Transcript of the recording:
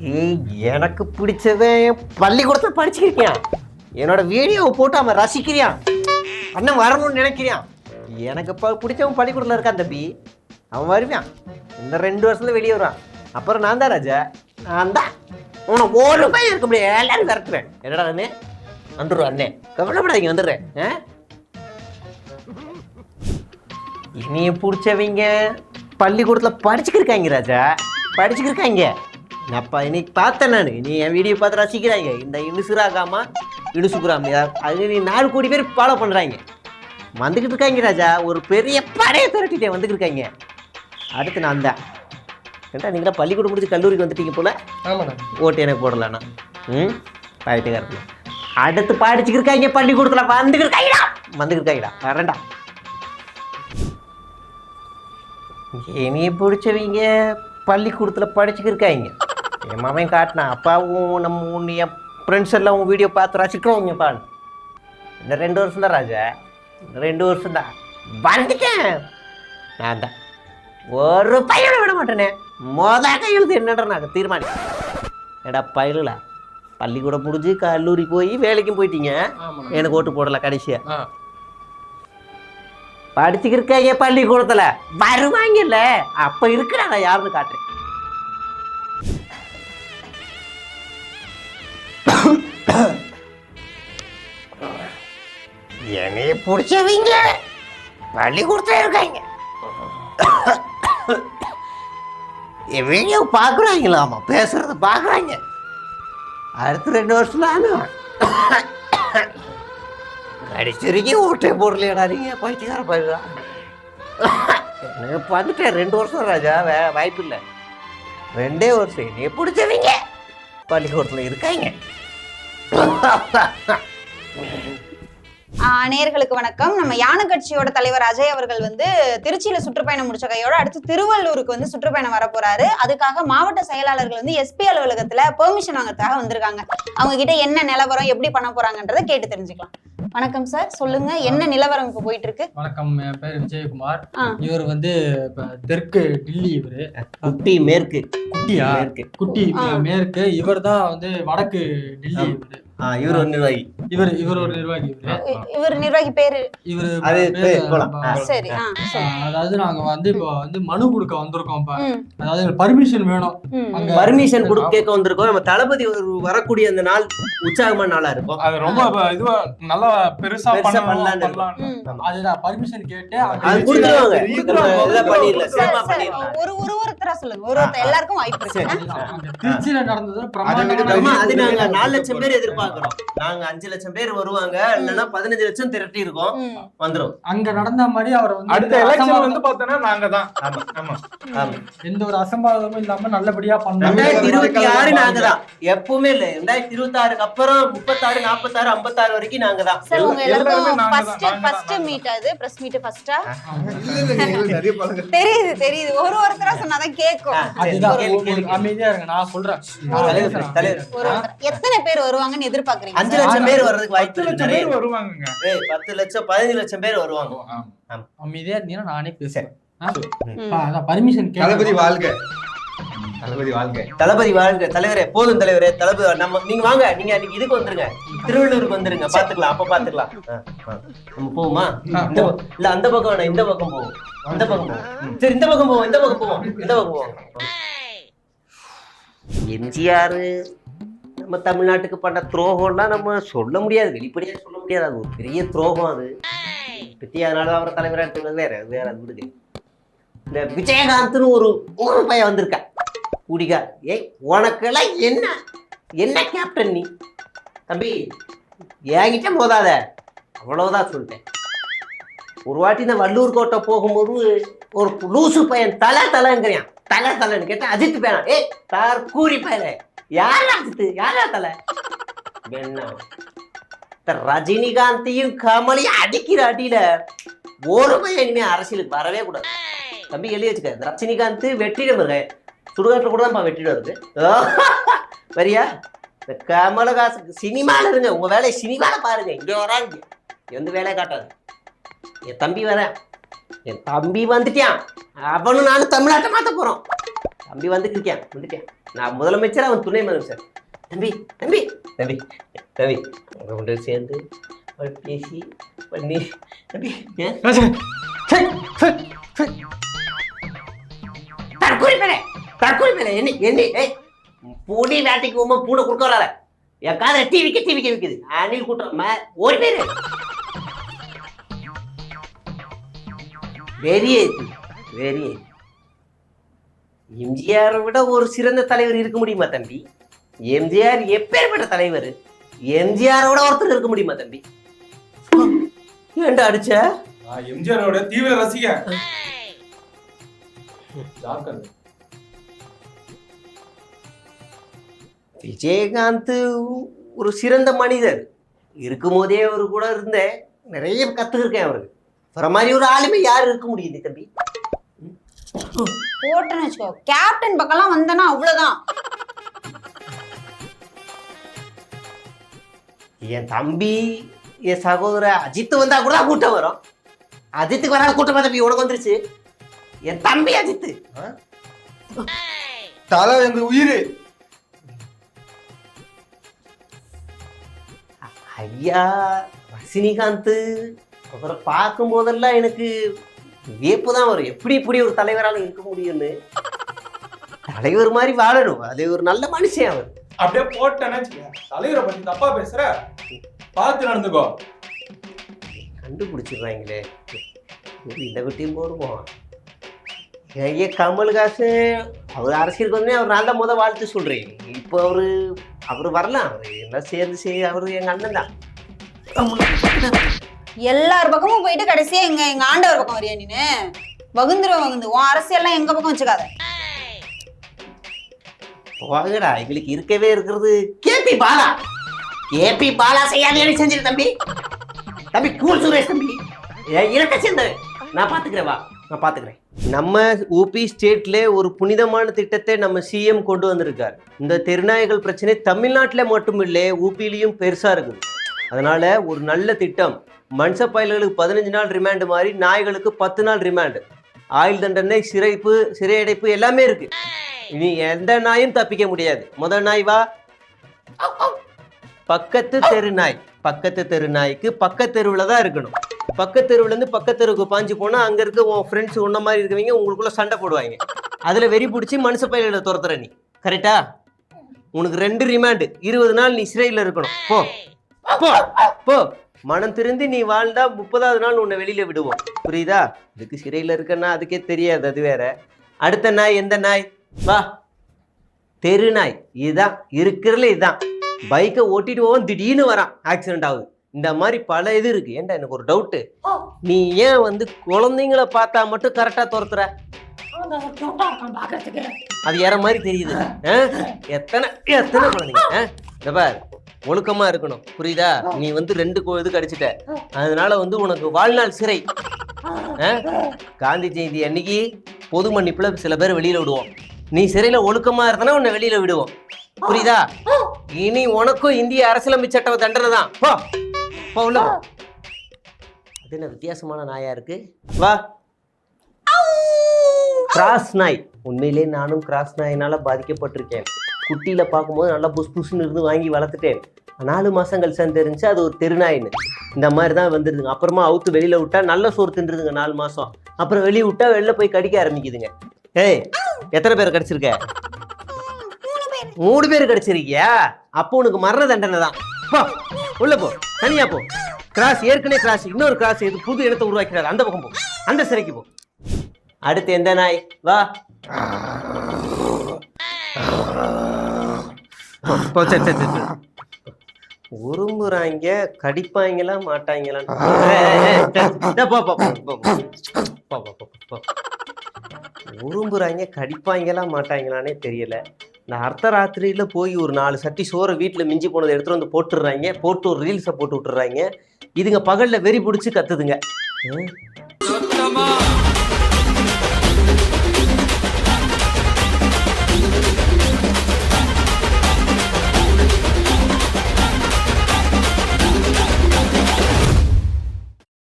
ஏய் எனக்கு பிடிச்சவன் பள்ளிக்கூடத்தில் படிச்சுக்கிறியான் என்னோட வீடியோவை போட்டு அவன் ரசிக்கிறியான் அண்ணன் வரணும்னு நினைக்கிறியான் எனக்கு இப்போ பிடிச்சவன் பள்ளிக்கூடத்தில் இருக்கான் தம்பி. அவன் வருவான். இந்த ரெண்டு வருஷத்துல வெளியே வருவான். அப்புறம் நான் தான் ராஜா. நான் தான். உனக்கு ஒரு பையன் இருக்க முடியாது எல்லாரும் விரட்டுவேன். என்னடா அண்ணே வந்துடுவோம் அண்ணே. கவலைப்படாதீங்க வந்துடுறேன். ஆ? இனிய பிடிச்சவங்க பள்ளிக்கூடத்தில் படிச்சுக்கிருக்காங்க ராஜா. படிச்சுக்கிருக்காங்க. அப்ப இன்னைக்கு பார்த்தேன் நான். நீ என் வீடியோ பார்த்து ரசிக்கிறாங்க இந்த இனுசுராகாமா இனுசுகுராம் அது நீ நாலு கோடி பேர் ஃபாலோ பண்ணுறாங்க வந்துக்கிட்டு இருக்காங்க ராஜா. ஒரு பெரிய படையை திரட்டிட்டே வந்துக்கிட்டு இருக்காங்க அடுத்து நான் தான் ஏன்டா நீங்களா பள்ளிக்கூடம் முடிச்சு கல்லூரிக்கு வந்துட்டீங்க போல? ஆமாண்ணா ஓட்டு எனக்கு போடலாண்ணா ம்? பாயிட்டுக்காரப்பில் அடுத்து படிச்சுக்கிருக்காங்க பள்ளிக்கூடத்தில். வந்துக்கிருக்காங்கடா வந்துக்கிருக்காங்கடா வரேன்டா. என்னைய பிடிச்சவங்க பள்ளிக்கூடத்தில் படிச்சுக்கிருக்காங்க என் மவன் காட்டினான் அப்பாவும் நம்ம உன் என் ஃப்ரெண்ட்ஸ் எல்லாம் உன் வீடியோ பார்த்து ரசிக்கிறோங்க பான் இந்த ரெண்டு வருஷம் தான் ராஜா. ரெண்டு வருஷம் தான். வந்துட்டேன். நான் தான். ஒரு பையனை விட மாட்டேனே. மொத கையெழுத்து என்னன்ற நான் தீர்மானி ஏடா பயிலுல பள்ளிக்கூடம் முடிஞ்சு கல்லூரி போய் வேலைக்கும் போயிட்டீங்க. எனக்கு ஓட்டு போடல கடைசியா. ஆ. படிச்சுக்கிருக்காங்க பள்ளிக்கூடத்துல. வருவாங்கல்ல. அப்ப இருக்கிறாங்க யாருன்னு காட்டுறேன். என்னைய பிடிச்சவங்க. பள்ளிக்கூடத்துல இருக்காங்க. என் பார்க்குறாங்களாமா பேசுறத பார்க்குறாங்க அடுத்த ரெண்டு வருஷம் ஆனால் கடிச்சிருக்கி ஓட்டை போடலையாடா நீங்க பைத்தியக்கார பயிரா எனக்கு வந்துட்டேன் ரெண்டு வருஷம் ராஜா. வே வாய்ப்பு இல்லை. ரெண்டே வருஷம். என்னைய பிடிச்சவங்க. பள்ளிக்கூடத்தில் இருக்காங்க. ஆஹ் நேயர்களுக்கு வணக்கம். நம்ம யானை கட்சியோட தலைவர் அஜய் அவர்கள் வந்து திருச்சியில சுற்றுப்பயணம் முடிச்ச கையோட அடுத்து திருவள்ளூருக்கு வந்து சுற்றுப்பயணம் வர போறாரு அதுக்காக மாவட்ட செயலாளர்கள் வந்து எஸ்பி அலுவலகத்துல பெர்மிஷன் வாங்குறதுக்காக வந்திருக்காங்க. அவங்க கிட்ட என்ன நிலவரம் எப்படி பண்ண போறாங்கன்றதை கேட்டு தெரிஞ்சுக்கலாம். வணக்கம் சார். சொல்லுங்க என்ன நிலவரம் இப்ப போயிட்டு இருக்கு வணக்கம். என் பேர் விஜயகுமார். இவர் வந்து இப்ப தெற்கு டில்லி இவரு. குட்டி மேற்கு. குட்டியா? குட்டி. மேற்கு. இவர் தான் வந்து வடக்கு டில்லி இவரு. இவர் ஒரு நிர்வாகி. இவர் இவர் ஒரு நிர்வாகி. இவரு நிர்வாகி பேரு? இவரு அது போலாம். சரி அதாவது நாங்க வந்து இப்போ வந்து மனு கொடுக்க வந்திருக்கோம் அதாவது பர்மிஷன் வேணும். பர்மிஷன் கொடுக்க கேட்க வந்திருக்கோம். நம்ம தளபதி ஒரு வரக்கூடிய அந்த நாள் உற்சாகமான நாளா இருக்கும். அது ரொம்ப இதுவா நல்லா பெருசா பெருசா பண்ணணும், பண்ணலான்னு பண்ணலான்னு. ம். அதுதான் பர்மிஷன் கேட்டு அது கொடுத்துருவாங்க. பண்ணிடலாம். ஒரு ஒரு ஒருத்தரா சொல்லுங்க ஒரு ஒருத்தர் எல்லாருக்கும் வாய்ப்பு இருக்கு. திருச்சியில நடந்தது அதை நாங்க நாலு லட்சம் பேர் எதிர்பார்க்கிறோம் நாங்க அஞ்சு லட்சம் பேர் வருவாங்க இல்லைன்னா பதினஞ்சு லட்சம் திரட்டி இருக்கோம். வந்துரும். அங்க நடந்த மாதிரி அவர் வந்து அடுத்த எந்த எலெக்ஷன் வந்து பார்த்தோன்னா நாங்க தான். ஆமா ஆமா எந்த ஒரு அசம்பாவிதமும் இல்லாம நல்லபடியா பண்ணாங்க ரெண்டாயிரத்தி இருபத்தி ஆறு நாங்க தான். எப்பவுமே இல்ல ரெண்டாயிரத்தி இருபத்தி ஆறுக்கு அப்புறம் முப்பத்தாறு நாற்பத்தாறு ஐம்பத்தாறு வரைக்கும் நாங்க தான். சார் உங்க எல்லாருமே எல்லாருக்கும் ஃபர்ஸ்ட் ஃபர்ஸ்ட் மீட் அது பிரஸ் மீட் ஃபர்ஸ்டா நிறைய பழங்க தெரியுது தெரியுது. ஒரு ஒருத்தரா சொன்னாதான் கேக்கும் அதுதான். அமைதியா இருங்க நான் சொல்றேன். எத்தனை பேர் வருவாங்கன்னு எதிர்பார்க்கறீங்க அஞ்சு? லட்சம் பேர் வர்றதுக்கு வாய்ப்பு லட்சம் பேர் வருவாங்கங்க. ஏய், பத்து லட்சம் பதினஞ்சு லட்சம் பேர் வருவாங்க. அமைதியா இருந்தீங்கன்னா நானே பேசுறேன் பர்மிஷன் தளபதி வாழ்க. தளபதி வாழ்க. தளபதி வாழ்க. தலைவரே போதும் தலைவரே. தளபதி நம்ம நீங்க வாங்க. நீங்க அன்னைக்கு இதுக்கு வந்துருங்க. திருவள்ளூருக்கு வந்துருங்க. பாத்துக்கலாம். அப்ப பாத்துக்கலாம். நம்ம போவோமா? இந்த பக்கம் இல்ல அந்த பக்கம் வேணாம். இந்த பக்கம் போவோம். அந்த பக்கம் போவோம். சரி இந்த பக்கம் போவோம். இந்த பக்கம் போவோம். இந்த பக்கம் போவோம். எம்ஜிஆர். நம்ம தமிழ்நாட்டுக்கு பண்ண துரோகம்னா நம்ம சொல்ல முடியாது வெளிப்படையா சொல்ல முடியாது. அது ஒரு பெரிய துரோகம் அது. பத்தி அதனால அவரை தலைவராக எடுத்துக்கிறது வேற வேற அது விடுங்க இந்த விஜயகாந்த்னு ஒரு ஒரு பையன் வந்திருக்கா. குடிகா. ஏய் உனக்கெல்லாம் என்ன என்ன கேப்டன் நீ? தம்பி என்கிட்ட போதாத அவ்வளவுதான் சொல்லிட்டேன். ஒரு வாட்டி இந்த வள்ளூர் கோட்டை போகும்போது ஒரு லூசு பையன் தலை தலைங்கிறான். தலை தலைன்னு கேட்டால் அஜித் பேனா ஏய் தார் கூறி பையன். யாரா அஜித் யாரா தலை என்ன ரஜினிகாந்தையும் கமலையும் அடிக்கிற அடியில ஒரு பையன் இனிமே அரசியலுக்கு வரவே கூடாது. தம்பி எழுதி வச்சுக்க. ரஜினிகாந்த் வெற்றிடம் இருக்க சுடுகாட்டில் கூட தான்ப்பா வெற்றிடம் இருக்கு வரியா? இந்த கமலஹாசன் சினிமால இருங்க. உங்க வேலையை சினிமால பாருங்க. இங்க வராங்க. எந்த வேலையை காட்டாது. என் தம்பி வரேன் என் தம்பி வந்துட்டான். அவனும் நானும் தமிழ்நாட்டை மாத்த போறோம். தம்பி வந்துட்டு இருக்கான் வந்துட்டான் நான் முதலமைச்சர் அவன் துணை முதலமைச்சர். தம்பி தம்பி. தம்பி தம்பி ரெண்டு பேரும் சேர்ந்து ஒரு பேசி பண்ணி தம்பி? தற்கொலை மேலே தற்கொலை மேலே என்ன என்ன ஏய் பூனை வேட்டைக்கு போகும்போது பூனை கொடுக்க வராத. என் காதல டிவிக்கு டிவிக்கு விற்குது அணில் கூட்டம் ம- ஓடி பேரு. வெரி வெரி எம்ஜிஆரை விட ஒரு சிறந்த தலைவர் இருக்க முடியுமா தம்பி? எம்ஜிஆர் எப்பேற்பட்ட தலைவர்? எம்ஜிஆரோட ஒருத்தர் இருக்க முடியுமா தம்பி? ஏன்டா அடிச்ச? எம்ஜிஆரோட தீவிர ஜாக்கிரதை. விஜயகாந்த் ஒரு சிறந்த மனிதர். இருக்கும் போதே அவர் கூட இருந்தேன். நிறைய கத்துக்கிருக்கேன் அவருக்கு. வர மாதிரி ஒரு ஆளுமை யார் இருக்க முடியுது தம்பி? போட்டேன்னு வச்சுக்கோ. கேப்டன் பக்கம்லாம் வந்தனா அவ்வளவுதான். என் தம்பி என் சகோதரர் அஜித் வந்தா கூட தான் கூட்டம் வரும். அஜித்துக்கு வராத கூட்டமா தம்பி உனக்கு வந்துருச்சு. என் தம்பி அஜித் தலை எங்க உயிர். ஐயா ரஜினிகாந்த் அவரை பார்க்கும் போதெல்லாம் எனக்கு வியப்பு தான் வரும். எப்படி இப்படி ஒரு தலைவரால இருக்க முடியும்னு? தலைவர் மாதிரி வாழணும். அது ஒரு நல்ல மனுஷன் அவர் அப்படியே போட்டேன்னு. தலைவரை பத்தி தப்பா பேசுற? பார்த்து நடந்துக்கோ. கண்டுபிடிச்சிடுறாங்களே. இந்த விட்டையும் போடுவோம். ஐயா கமல்ஹாசன் அவர் அரசியலுக்கு வந்து அவர் தான் முத வாழ்த்து சொல்றேன். இப்போ அவரு அவர் வரலாம். அவர் எல்லாம் சேர்ந்து செய்ய அவர் எங்க அண்ணன் தான். எல்லார் பக்கமும் போயிட்டு கடைசியா எங்க எங்க ஆண்டவர் பக்கம் வரியா நீனு? வகுந்துருவ வகுந்து. உன் அரசியல்லாம் எங்க பக்கம் வச்சுக்காத. வாங்கடா எங்களுக்கு இருக்கவே இருக்கிறது. கேபி பாலா. கேபி பாலா செய்யாதே செஞ்சிரு தம்பி. தம்பி கூல் சுரேஷ் தம்பி. என் இரட்டை சேர்ந்த நான் பாத்துக்கிறேன் வா. நான் பாத்துக்கிறேன். நம்ம ஊபி ஸ்டேட்ல ஒரு புனிதமான திட்டத்தை நம்ம சிஎம் கொண்டு வந்திருக்கார். இந்த தெருநாய்கள் பிரச்சனை தமிழ்நாட்டில் மட்டும் இல்லை ஊபிலையும் பெருசா இருக்குது. அதனால ஒரு நல்ல திட்டம் மனுஷ பயல்களுக்கு பதினஞ்சு நாள் ரிமாண்டு மாதிரி நாய்களுக்கு பத்து நாள் ரிமாண்டு ஆயுள் தண்டனை சிறைப்பு சிறையடைப்பு எல்லாமே இருக்கு. இனி எந்த நாயும் தப்பிக்க முடியாது. முதல் நாய் வா. பக்கத்து தெரு நாய். பக்கத்து தெரு நாய்க்கு பக்கத்தெருவில் தான் இருக்கணும். பக்கத்து தெருவுல இருந்து பக்கத்து தெருவுக்கு பாஞ்சு போனா அங்க இருக்க உன் ஃப்ரெண்ட்ஸ் உன்ன மாதிரி இருக்கவங்க உங்களுக்குள்ள சண்டை போடுவாங்க. அதுல வெறி பிடிச்சி மனுஷ பயிர்களை துரத்துற நீ. கரெக்டா உனக்கு ரெண்டு ரிமாண்டு இருபது நாள் நீ சிறையில் இருக்கணும். போ. போ. போ. மனம் திருந்தி நீ வாழ்ந்தா முப்பதாவது நாள் உன்னை வெளியில விடுவோம். புரியுதா? இதுக்கு சிறையில் இருக்கன்னா அதுக்கே தெரியாது அது வேற. அடுத்த நாய் எந்த நாய்? வா. தெரு நாய். இதுதான் இருக்கிறதுல இதுதான் பைக்கை ஓட்டிட்டு போவோம் திடீர்னு வரான். ஆக்சிடென்ட் ஆகுது. இந்த மாதிரி பல இது இருக்கு. ஏன்டா எனக்கு ஒரு டவுட்டு நீ ஏன் வந்து குழந்தைங்கள பார்த்தா மட்டும் கரெக்டா துரத்துற? அது ஏற மாதிரி தெரியுது? எத்தனை எத்தனை குழந்தைங்க? இந்த பார். ஒழுக்கமா இருக்கணும். புரியுதா? நீ வந்து ரெண்டு இது கடிச்சிட்ட. அதனால வந்து உனக்கு வாழ்நாள் சிறை? காந்தி ஜெயந்தி அன்னைக்கு பொது மன்னிப்புல சில பேர் வெளியில விடுவோம். நீ சிறையில ஒழுக்கமா இருந்தனா உன்னை வெளியில விடுவோம். புரியுதா? இனி உனக்கும் இந்திய அரசியலமைப்பு தண்டனை தான். போ. உள்ள. அது என்ன வித்தியாசமான நாயா இருக்கு? வா. கிராஸ் நாய். உண்மையிலே நானும் கிராஸ் நாயினால பாதிக்கப்பட்டிருக்கேன். குட்டியில் பார்க்கும்போது நல்லா புஸ் புஸ்னு இருந்து வாங்கி வளர்த்துட்டேன். நாலு மாசம் கழிச்சு தான் தெரிஞ்சு அது ஒரு தெருநாயின்னு. இந்த மாதிரி தான் வந்துருதுங்க. அப்புறமா அவுத்து வெளியில விட்டா நல்ல சோறு தின்றுதுங்க நாலு மாசம். அப்புறம் வெளிய விட்டா வெளில போய் கடிக்க ஆரம்பிக்குதுங்க. ஏய் எத்தனை பேர் கடிச்சிருக்க? மூணு பேர் கடிச்சிருக்கியா? அப்போ உனக்கு மரண தண்டனை தான். போ உள்ள போ தனியா போ. கிராஸ் ஏற்கனவே கிராஸ் இன்னொரு கிராஸ் இது புது இடத்தை உருவாக்கிறாரு அந்த பக்கம் போ. அந்த சிறைக்கு போ. அடுத்து எந்த நாய்? வா. போ, சரி, சரி, சரி, போ, போ, போ. உரும்புறாங்க கடிப்பாங்களாம் மாட்டாங்களானே தெரியல. நான் அர்த்த ராத்திரியில போய் ஒரு நாலு சட்டி சோறை வீட்டில் மிஞ்சி போனதை எடுத்துட்டு வந்து போட்டுடுறாங்க. போட்டு ஒரு ரீல்ஸை போட்டு விட்டுறாங்க இதுங்க பகல்ல வெறி பிடிச்சி கத்துதுங்க.